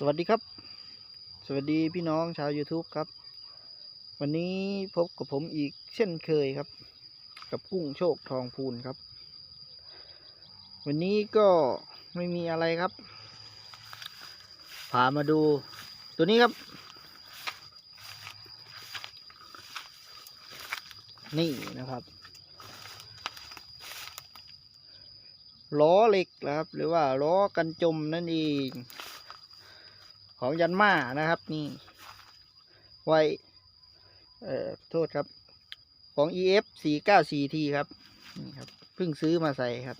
สวัสดีครับ สวัสดีพี่น้องชาว YouTube ครับ วันนี้พบกับผมอีกเช่นเคยครับ กับกุ้งโชคทองพูนครับ วันนี้ก็ไม่มีอะไรครับ พามาดูตัวนี้ครับ นี่นะครับล้อเหล็กนะครับ หรือว่าล้อกันจมนั่นเอง ของยันมานะครับ นี่ ไว้เอ่อโทษครับ ของ EF 494T ครับ นี่ครับ เพิ่งซื้อมาใส่ครับ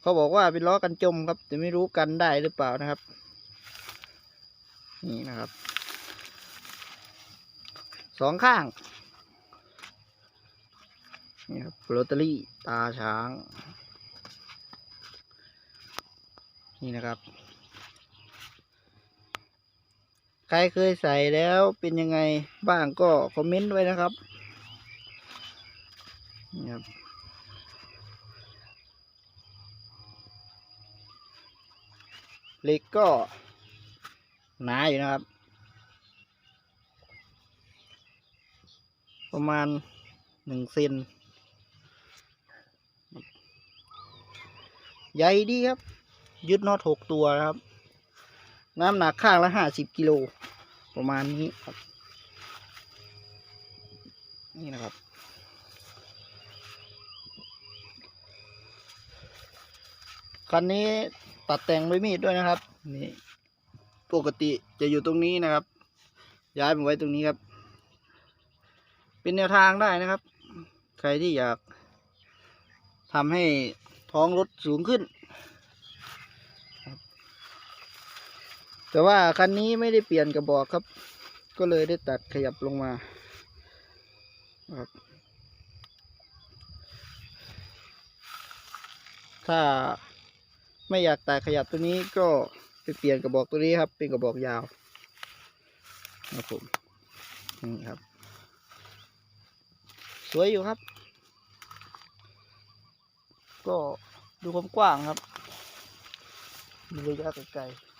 เขาบอกว่าเป็นล้อกันจมครับ แต่ไม่รู้กันได้หรือเปล่านะครับ นี่นะครับ สองข้าง นี่ครับโรตารี่ตาช้าง นี่นะครับ ใครเคยใส่แล้วเป็นยังไงบ้างก็คอมเมนต์ไว้นะครับนี่ครับเหล็กก็หนาอยู่นะครับ ประมาณหนึ่งเซนใหญ่ดีครับ ยึดน็อตหกตัวนะครับ น้ำหนักข้างละห้าสิบกิโลประมาณนี้ครับ นี่นะครับคันนี้ตัดแต่งด้วยมีดด้วยนะครับ นี่ปกติจะอยู่ตรงนี้นะครับ ย้ายมาไว้ตรงนี้ครับ เป็นแนวทางได้นะครับ ใครที่อยากทำให้ท้องรถสูงขึ้น แต่ว่าคันนี้ไม่ได้เปลี่ยนกระบอกครับ ก็เลยได้ตัดขยับลงมาครับถ้าไม่อยากตัดขยับตัวนี้ก็ไปเปลี่ยนกระบอกตัวนี้ครับ เป็นกระบอกยาวครับผมนี่ครับ สวยอยู่ครับ ก็ดูความกว้างครับดูระยะไกลๆ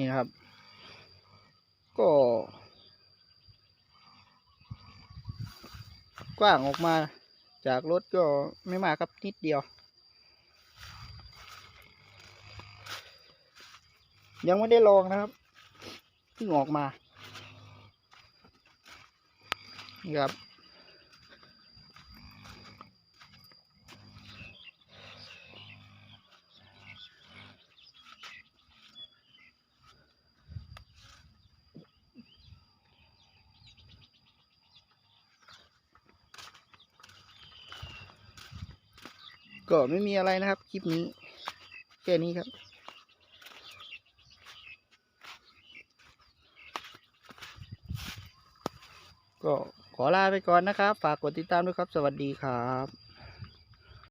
นี่นะครับ ก็ กว้างออกมาจากรถก็ไม่มากครับนิดเดียว ยังไม่ได้ลองนะครับเพิ่งออกมา นี่ครับ ก็ไม่มีอะไรนะครับ คลิปนี้ แค่นี้ครับ ก็ขอลาไปก่อนนะครับ ฝากกดติดตามด้วยครับ สวัสดีครับ